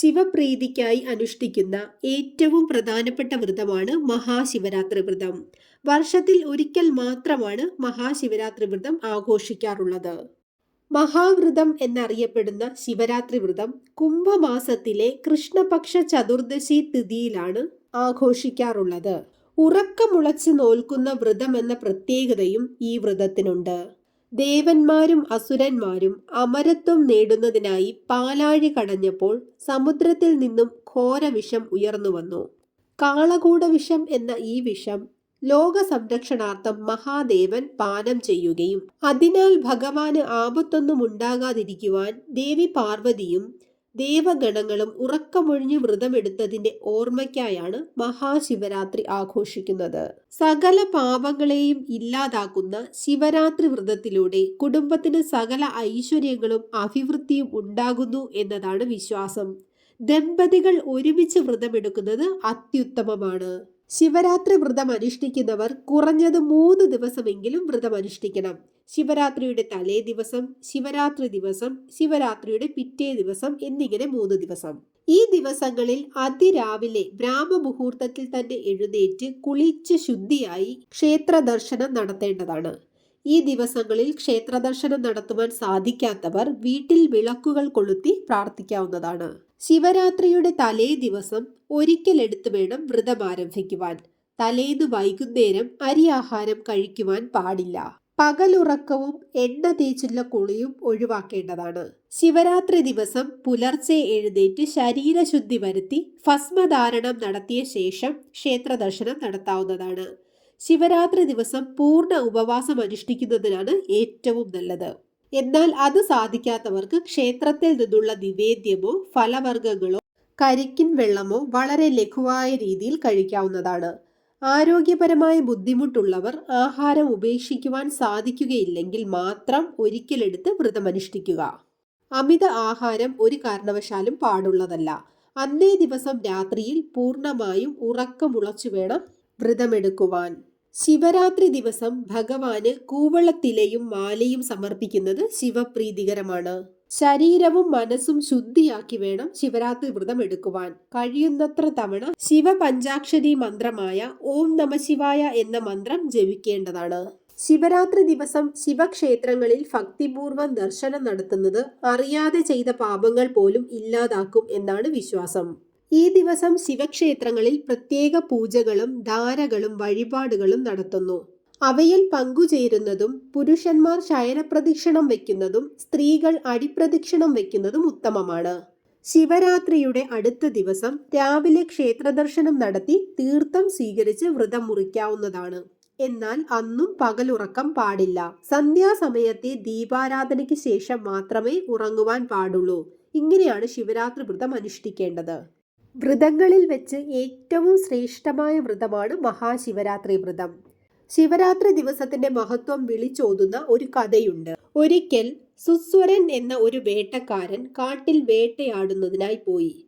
ശിവപ്രീതിക്കായി അനുഷ്ഠിക്കുന്ന ഏറ്റവും പ്രധാനപ്പെട്ട വ്രതമാണ് മഹാശിവരാത്രി വ്രതം. വർഷത്തിൽ ഒരിക്കൽ മാത്രമാണ് മഹാശിവരാത്രി വ്രതം ആഘോഷിക്കാറുള്ളത്. മഹാവ്രതം എന്നറിയപ്പെടുന്ന ശിവരാത്രി വ്രതം കുംഭമാസത്തിലെ കൃഷ്ണപക്ഷ ചതുർദശി തിഥിയിലാണ് ആഘോഷിക്കാറുള്ളത്. ഉറക്കമുളച്ച് നോൽക്കുന്ന വ്രതം എന്ന പ്രത്യേകതയും ഈ വ്രതത്തിനുണ്ട്. ദേവന്മാരും അസുരന്മാരും അമരത്വം നേടുന്നതിനായി പാലാഴി കടഞ്ഞപ്പോൾ സമുദ്രത്തിൽ നിന്നും ഘോരവിഷം ഉയർന്നു വന്നു. കാളകൂട വിഷം എന്ന ഈ വിഷം ലോക സംരക്ഷണാർത്ഥം മഹാദേവൻ പാനം ചെയ്യുകയും അതിനാൽ ഭഗവാന് ആപത്തൊന്നും ഉണ്ടാകാതിരിക്കുവാൻ ദേവി പാർവതിയും ദേവഗണങ്ങളും ഉറക്കമൊഴിഞ്ഞ് വ്രതമെടുത്തതിന്റെ ഓർമ്മയ്ക്കായാണ് മഹാശിവരാത്രി ആഘോഷിക്കുന്നത്. സകല പാപങ്ങളെയും ഇല്ലാതാക്കുന്ന ശിവരാത്രി വ്രതത്തിലൂടെ കുടുംബത്തിന് സകല ഐശ്വര്യങ്ങളും അഭിവൃദ്ധിയും ഉണ്ടാകുന്നു എന്നതാണ് വിശ്വാസം. ദമ്പതികൾ ഒരുമിച്ച് വ്രതമെടുക്കുന്നത് അത്യുത്തമമാണ്. ശിവരാത്രി വ്രതം അനുഷ്ഠിക്കുന്നവർ കുറഞ്ഞത് മൂന്ന് ദിവസമെങ്കിലും വ്രതം അനുഷ്ഠിക്കണം. ശിവരാത്രിയുടെ തലേ ദിവസം ശിവരാത്രി ദിവസം ശിവരാത്രിയുടെ പിറ്റേ ദിവസം എന്നിങ്ങനെ മൂന്ന് ദിവസം. ഈ ദിവസങ്ങളിൽ അതിരാവിലെ ബ്രാഹ്മമുഹൂർത്തത്തിൽ തന്നെ എഴുന്നേറ്റ് കുളിച്ച് ശുദ്ധിയായി ക്ഷേത്ര ദർശനം നടത്തേണ്ടതാണ്. ഈ ദിവസങ്ങളിൽ ക്ഷേത്രദർശനം നടത്തുവാൻ സാധിക്കാത്തവർ വീട്ടിൽ വിളക്കുകൾ കൊളുത്തി പ്രാർത്ഥിക്കാവുന്നതാണ്. ശിവരാത്രിയുടെ തലേ ദിവസം ഒരിക്കൽ എടുത്തു വേണം വ്രതം ആരംഭിക്കുവാൻ. തലേന്ന് വൈകുന്നേരം അരിയാഹാരം കഴിക്കുവാൻ പാടില്ല. പകലുറക്കവും എണ്ണ തേച്ചുള്ള കുളിയും ഒഴിവാക്കേണ്ടതാണ്. ശിവരാത്രി ദിവസം പുലർച്ചെ എഴുന്നേറ്റ് ശരീരശുദ്ധി വരുത്തി ഭസ്മധാരണം നടത്തിയ ശേഷം ക്ഷേത്രദർശനം നടത്താവുന്നതാണ്. ശിവരാത്രി ദിവസം പൂർണ ഉപവാസം അനുഷ്ഠിക്കുന്നതിനാണ് ഏറ്റവും നല്ലത്. എന്നാൽ അത് സാധിക്കാത്തവർക്ക് ക്ഷേത്രത്തിൽ നിന്നുള്ള നിവേദ്യമോ ഫലവർഗങ്ങളോ കരിക്കിൻ വെള്ളമോ വളരെ ലഘുവായ രീതിയിൽ കഴിക്കാവുന്നതാണ്. ആരോഗ്യപരമായ ബുദ്ധിമുട്ടുള്ളവർ ആഹാരം ഉപേക്ഷിക്കുവാൻ സാധിക്കുകയില്ലെങ്കിൽ മാത്രം ഒരിക്കലെടുത്ത് വ്രതമനുഷ്ഠിക്കുക അമിത ആഹാരം ഒരു കാരണവശാലും പാടുള്ളതല്ല. അന്നേ ദിവസം രാത്രിയിൽ പൂർണമായും ഉറക്കമുളച്ചു വേണം വ്രതമെടുക്കുവാൻ. ശിവരാത്രി ദിവസം ഭഗവാന് കൂവളത്തിലയും മാലയും സമർപ്പിക്കുന്നത് ശിവപ്രീതികരമാണ്. ശരീരവും മനസ്സും ശുദ്ധിയാക്കി വേണം ശിവരാത്രി വ്രതം എടുക്കുവാൻ. കഴിയുന്നത്ര തവണ ശിവപഞ്ചാക്ഷരി മന്ത്രമായ ഓം നമ ശിവായ എന്ന മന്ത്രം ജപിക്കേണ്ടതാണ്. ശിവരാത്രി ദിവസം ശിവക്ഷേത്രങ്ങളിൽ ഭക്തിപൂർവം ദർശനം നടത്തുന്നത് അറിയാതെ ചെയ്ത പാപങ്ങൾ പോലും ഇല്ലാതാക്കും എന്നാണ് വിശ്വാസം. ഈ ദിവസം ശിവക്ഷേത്രങ്ങളിൽ പ്രത്യേക പൂജകളും ധാരകളും വഴിപാടുകളും നടത്തുന്നു. അവയിൽ പങ്കുചേരുന്നതും പുരുഷന്മാർ ശയനപ്രദക്ഷിണം വയ്ക്കുന്നതും സ്ത്രീകൾ അടിപ്രദക്ഷിണം വയ്ക്കുന്നതും ഉത്തമമാണ്. ശിവരാത്രിയുടെ അടുത്ത ദിവസം രാവിലെ ക്ഷേത്രദർശനം നടത്തി തീർത്ഥം സ്വീകരിച്ച് വ്രതം മുറിക്കാവുന്നതാണ്. എന്നാൽ അന്നും പകലുറക്കം പാടില്ല. സന്ധ്യാസമയത്തെ ദീപാരാധനയ്ക്ക് ശേഷം മാത്രമേ ഉറങ്ങുവാൻ പാടുള്ളൂ. ഇങ്ങനെയാണ് ശിവരാത്രി വ്രതം അനുഷ്ഠിക്കേണ്ടത്. വ്രതങ്ങളിൽ വെച്ച് ഏറ്റവും ശ്രേഷ്ഠമായ വ്രതമാണ് മഹാശിവരാത്രി വ്രതം. ശിവരാത്രി ദിവസത്തിന്റെ മഹത്വം വിളിച്ചോതുന്ന ഒരു കഥയുണ്ട്. ഒരിക്കൽ സുസ്വരൻ എന്ന ഒരു വേട്ടക്കാരൻ കാട്ടിൽ വേട്ടയാടുന്നതിനായി പോയി.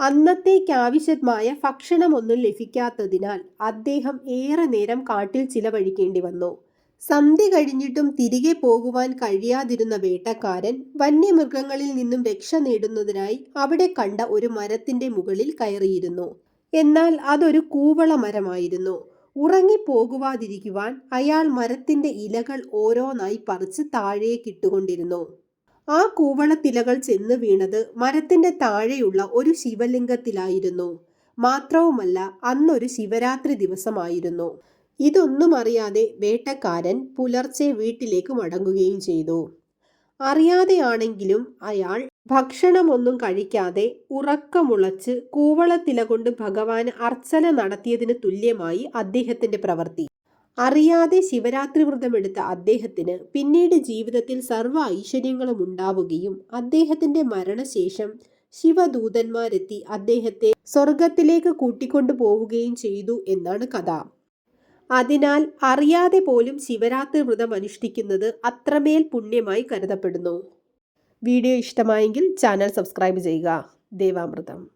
അന്നത്തേക്കാവശ്യമായ ഭക്ഷണമൊന്നും ലഭിക്കാത്തതിനാൽ അദ്ദേഹം ഏറെ നേരം കാട്ടിൽ ചിലവഴിക്കേണ്ടി വന്നു. സന്ധി കഴിഞ്ഞിട്ടും തിരികെ പോകുവാൻ കഴിയാതിരുന്ന വേട്ടക്കാരൻ വന്യമൃഗങ്ങളിൽ നിന്നും രക്ഷ നേടുന്നതിനായി അവിടെ കണ്ട ഒരു മരത്തിന്റെ മുകളിൽ കയറിയിരുന്നു. എന്നാൽ അതൊരു കൂവള മരമായിരുന്നു. ഉറങ്ങിപ്പോകുവാതിരിക്കുവാൻ അയാൾ മരത്തിന്റെ ഇലകൾ ഓരോന്നായി പറിച്ച് താഴേക്കിട്ടുകൊണ്ടിരുന്നു ആ കൂവളത്തിലകൾ ചെന്ന് വീണത് മരത്തിന്റെ താഴെയുള്ള ഒരു ശിവലിംഗത്തിലായിരുന്നു. മാത്രവുമല്ല അന്നൊരു ശിവരാത്രി ദിവസമായിരുന്നു. ഇതൊന്നും അറിയാതെ വേട്ടക്കാരൻ പുലർച്ചെ വീട്ടിലേക്ക് മടങ്ങുകയും ചെയ്തു. അറിയാതെയാണെങ്കിലും അയാൾ ഭക്ഷണമൊന്നും കഴിക്കാതെ ഉറക്കമുളച്ച് കൂവളത്തില കൊണ്ട് ഭഗവാൻ അർച്ചന നടത്തിയതിന് തുല്യമായി അദ്ദേഹത്തിന്റെ പ്രവൃത്തി. അറിയാതെ ശിവരാത്രി വ്രതമെടുത്ത അദ്ദേഹത്തിന് പിന്നീട് ജീവിതത്തിൽ സർവ ഐശ്വര്യങ്ങളും ഉണ്ടാവുകയും അദ്ദേഹത്തിന്റെ മരണശേഷം ശിവദൂതന്മാരെത്തി അദ്ദേഹത്തെ സ്വർഗത്തിലേക്ക് കൂട്ടിക്കൊണ്ടു പോവുകയും ചെയ്തു എന്നാണ് കഥ. അതിനാൽ അറിയാതെ പോലും ശിവരാത്രി വ്രതം അനുഷ്ഠിക്കുന്നത് അത്രമേൽ പുണ്യമായി കരുതപ്പെടുന്നു. വീഡിയോ ഇഷ്ടമായെങ്കിൽ ചാനൽ സബ്സ്ക്രൈബ് ചെയ്യുക. ദേവാമൃതം.